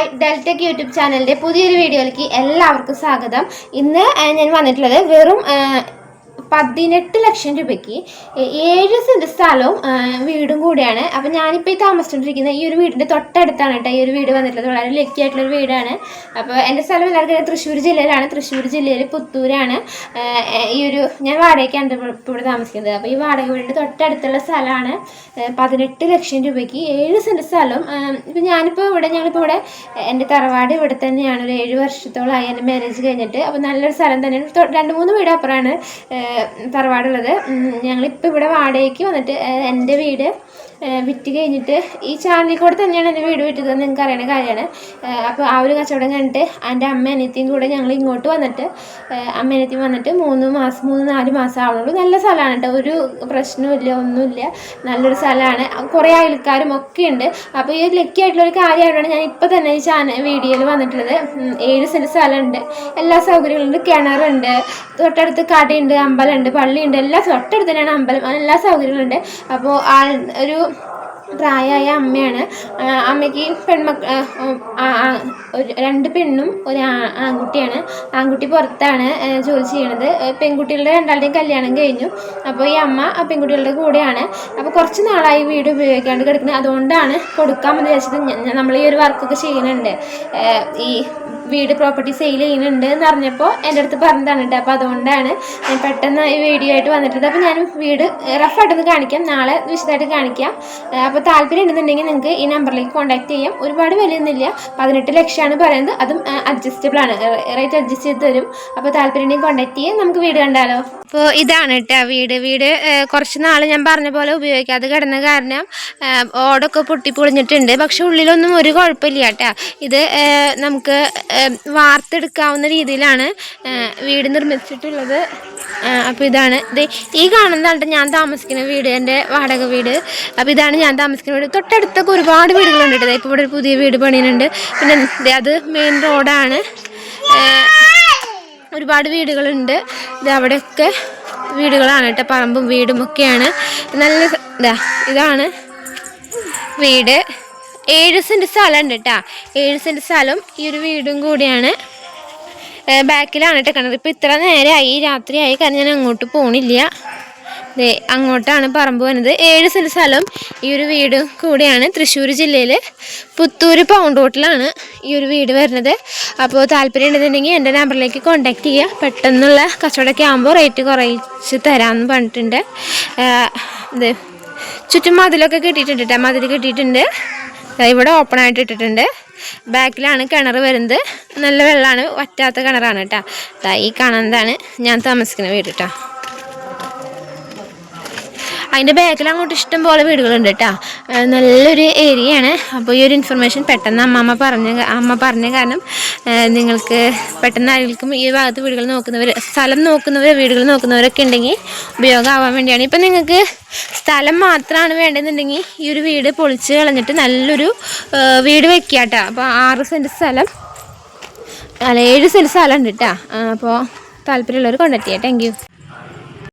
Hi ഡെൽറ്റക് YouTube ചാനലിന്റെ പുതിയൊരു വീഡിയോയിലേക്ക് എല്ലാവർക്കും സ്വാഗതം. ഇന്ന് ഞാൻ വന്നിട്ടുള്ളത് വെറും പതിനെട്ട് ലക്ഷം രൂപയ്ക്ക് ഏഴ് സെന്റ് സ്ഥലവും വീടും കൂടിയാണ്. അപ്പം ഞാനിപ്പോൾ ഈ താമസിച്ചുകൊണ്ടിരിക്കുന്ന ഈ ഒരു വീടിന്റെ തൊട്ടടുത്താണ് കേട്ടോ ഈ ഒരു വീട് വന്നിട്ടുള്ളത്. വളരെ ലക്കി ആയിട്ടുള്ളൊരു വീടാണ്. അപ്പോൾ എന്റെ സ്ഥലം എല്ലാവർക്കും തൃശ്ശൂർ ജില്ലയിലാണ്. തൃശ്ശൂർ ജില്ലയിൽ പുത്തൂരാണ്. ഈ ഒരു ഞാൻ വാടകയ്ക്കാണ് ഇപ്പോൾ ഇവിടെ താമസിക്കുന്നത്. അപ്പോൾ ഈ വാടക വീടിന്റെ തൊട്ടടുത്തുള്ള സ്ഥലമാണ്. പതിനെട്ട് ലക്ഷം രൂപയ്ക്ക് ഏഴ് സെന്റ് സ്ഥലം ഇപ്പം ഞാനിപ്പോൾ ഇവിടെ ഞങ്ങളിപ്പോൾ ഇവിടെ എന്റെ തറവാട് ഇവിടെ തന്നെയാണ്. ഒരു ഏഴ് വർഷത്തോളമായി എന്റെ മാരേജ് കഴിഞ്ഞിട്ട്. അപ്പോൾ നല്ലൊരു സ്ഥലം തന്നെയാണ്. രണ്ട് മൂന്ന് വീട് അപ്പുറമാണ്. തറവാടുള്ളത്. ഞങ്ങളിപ്പോൾ ഇവിടെ വാടകയ്ക്ക് വന്നിട്ട് എന്റെ വീട് വിറ്റ് കഴിഞ്ഞിട്ട് ഈ ചാനലിൽ കൂടെ തന്നെയാണ് എന്റെ വീട് വിറ്റത് നിങ്ങൾക്ക് അറിയണ കാര്യമാണ്. അപ്പോൾ ആ ഒരു കച്ചവടം കഴിഞ്ഞിട്ട് എന്റെ അമ്മ അനിയത്തിയും കൂടെ ഞങ്ങൾ ഇങ്ങോട്ട് വന്നിട്ട് അമ്മ അനിയത്തിയും വന്നിട്ട് മൂന്ന് മാസം മൂന്ന് നാല് മാസം ആവുള്ളൂ നല്ല സ്ഥലമാണ് കേട്ടോ. ഒരു പ്രശ്നമില്ല ഒന്നുമില്ല. നല്ലൊരു സ്ഥലമാണ്. കുറേ അയൽക്കാരും ഒക്കെ ഉണ്ട്. അപ്പോൾ ഈ ലക്കി ആയിട്ടുള്ള ഒരു കാര്യമായിട്ടാണ് ഞാൻ ഇപ്പോൾ തന്നെ ഈ ചാനൽ വീഡിയോയിൽ വന്നിട്ടുള്ളത്. ഏഴ് സെന്റ് സ്ഥലമുണ്ട്. എല്ലാ സൗകര്യങ്ങളുണ്ട് കിണറുണ്ട്. തൊട്ടടുത്ത് കടയുണ്ട് അമ്പലമുണ്ട് പള്ളിയുണ്ട് എല്ലാ തൊട്ടടുത്ത് തന്നെയാണ് അമ്പലം. എല്ലാ സൗകര്യങ്ങളുണ്ട്. അപ്പോൾ ആ ഒരു പ്രായമായ അമ്മയാണ്. അമ്മയ്ക്ക് പെൺമക്ക രണ്ട് പെണ്ണും ഒരു ആൺകുട്ടിയാണ്. ആൺകുട്ടി പുറത്താണ് ജോലി ചെയ്യണത്. പെൺകുട്ടികളുടെ രണ്ടാളുടെയും കല്യാണം കഴിഞ്ഞു. അപ്പോൾ ഈ അമ്മ പെൺകുട്ടികളുടെ കൂടെയാണ്. അപ്പോൾ കുറച്ച് നാളായി വീട് ഉപയോഗിക്കാണ്ട് കിടക്കുന്നത് അതുകൊണ്ടാണ് കൊടുക്കാമെന്ന് വിചാരിച്ചത്. നമ്മൾ ഈ ഒരു വർക്കൊക്കെ ചെയ്യുന്നുണ്ട്. ഈ വീട് പ്രോപ്പർട്ടി സെയിൽ ചെയ്യുന്നുണ്ട് എന്ന് പറഞ്ഞപ്പോൾ എന്റെ അടുത്ത് പറഞ്ഞതാണ് കേട്ടോ. അപ്പോൾ അതുകൊണ്ടാണ് ഞാൻ പെട്ടെന്ന് ഈ വീഡിയോ ആയിട്ട് വന്നിട്ടുണ്ട് അപ്പോൾ ഞാൻ വീട് റഫായിട്ടൊന്ന് കാണിക്കാം. നാളെ വിശദമായിട്ട് കാണിക്കാം. അപ്പോൾ താല്പര്യം ഉണ്ടെന്നുണ്ടെങ്കിൽ നിങ്ങൾക്ക് ഈ നമ്പറിലേക്ക് കോൺടാക്ട് ചെയ്യാം. ഒരുപാട് വിലയൊന്നുമില്ല. പതിനെട്ട് ലക്ഷമാണ് പറയുന്നത്. അതും അഡ്ജസ്റ്റബിൾ ആണ്. റേറ്റ് അഡ്ജസ്റ്റ് ചെയ്ത് തരും. അപ്പോൾ താല്പര്യം ഉണ്ടെങ്കിൽ കോൺടാക്ട് ചെയ്യാം. നമുക്ക് വീട് കണ്ടാലോ? അപ്പോൾ ഇതാണ് കേട്ടോ വീട്. വീട് കുറച്ച് നാൾ ഞാൻ പറഞ്ഞ പോലെ ഉപയോഗിക്കാതെ കിടന്ന കാരണം ഓടൊക്കെ പൊട്ടി പൊളിഞ്ഞിട്ടുണ്ട് പക്ഷെ ഉള്ളിലൊന്നും ഒരു കുഴപ്പമില്ല കേട്ടോ ഇത് നമുക്ക് വാർത്തെടുക്കാവുന്ന രീതിയിലാണ് വീട് നിർമ്മിച്ചിട്ടുള്ളത്. അപ്പോൾ ഇതാണ്. ഇത് ഈ കാണുന്നതാണ് ഞാൻ താമസിക്കുന്ന വീട് എന്റെ വാടക വീട്. അപ്പോൾ ഇതാണ് ഞാൻ താമസിക്കുന്ന വീട്. തൊട്ടടുത്തൊക്കെ ഒരുപാട് വീടുകളുണ്ട് കേട്ടോ. ഇപ്പോൾ ഇവിടെ ഒരു പുതിയ വീട് പണിയുന്നുണ്ട്. പിന്നെ അത് മെയിൻ റോഡാണ് ഒരുപാട് വീടുകളുണ്ട്. ഇത് അവിടെയൊക്കെ വീടുകളാണ് കേട്ടോ. പറമ്പും വീടും ഒക്കെയാണ്. നല്ല ഇതാ ഇതാണ് വീട്. ഏഴ് സെന്റ് സ്ഥലമുണ്ട് കേട്ടോ. ഏഴ് സെന്റ് സ്ഥലം ഈ ഒരു വീടും കൂടിയാണ്. ബാക്കിലാണ് കേട്ടോ കിണർ. ഇപ്പോൾ ഇത്ര നേരമായി രാത്രിയായി. കാരണം ഞാൻ അങ്ങോട്ട് പോണില്ല. അങ്ങോട്ടാണ് പറമ്പ് വന്നത്. ഏഴ് സെന്റ് സ്ഥലം ഈ ഒരു വീട് കൂടിയാണ്. തൃശ്ശൂർ ജില്ലയിൽ പുത്തൂർ പൗണ്ട് റോട്ടിലാണ് ഈ ഒരു വീട് വരുന്നത്. അപ്പോൾ താല്പര്യം ഉണ്ടെന്നുണ്ടെങ്കിൽ എന്റെ നമ്പറിലേക്ക് കോൺടാക്ട് ചെയ്യുക. പെട്ടെന്നുള്ള കച്ചവടമൊക്കെ ആകുമ്പോൾ റേറ്റ് കുറച്ച് തരാമെന്ന് പറഞ്ഞിട്ടുണ്ട്. ഇത് ചുറ്റും മതിലൊക്കെ കെട്ടിയിട്ടുണ്ട് കേട്ടോ മതിൽ കെട്ടിയിട്ടുണ്ട്. ഇവിടെ ഓപ്പൺ ആയിട്ട് ഇട്ടിട്ടുണ്ട്. ബാക്കിലാണ് കിണർ വരുന്നത്. നല്ല വെള്ളമാണ്. വറ്റാത്ത കിണറാണ് കേട്ടോ ഈ കാണുന്നതാണ് ഞാൻ താമസിക്കുന്ന വീട് കേട്ടോ അതിന്റെ ബാക്കിൽ അങ്ങോട്ട് ഇഷ്ടം പോലെ വീടുകളുണ്ട് കേട്ടോ. നല്ലൊരു ഏരിയയാണ് അപ്പോൾ ഈ ഒരു ഇൻഫർമേഷൻ പെട്ടെന്ന് അമ്മമ്മ പറഞ്ഞ അമ്മ പറഞ്ഞ കാരണം നിങ്ങൾക്ക് പെട്ടെന്ന് ആരെങ്കിലും ഈ ഭാഗത്ത് വീടുകൾ നോക്കുന്നവർ സ്ഥലം നോക്കുന്നവർ വീടുകൾ നോക്കുന്നവരൊക്കെ ഉണ്ടെങ്കിൽ ഉപയോഗമാവാൻ വേണ്ടിയാണ്. ഇപ്പം നിങ്ങൾക്ക് സ്ഥലം മാത്രമാണ് വേണ്ടതെന്നുണ്ടെങ്കിൽ ഈ ഒരു വീട് പൊളിച്ച് കളഞ്ഞിട്ട് നല്ലൊരു വീട് വെക്കുക കേട്ടോ അപ്പോൾ ആറ് സെന്റ് സ്ഥലം അല്ല ഏഴ് സെന്റ് സ്ഥലം ഉണ്ട് കേട്ടോ അപ്പോൾ താല്പര്യമുള്ളവർ കോണ്ടാക്ട് ചെയ്യാം. താങ്ക്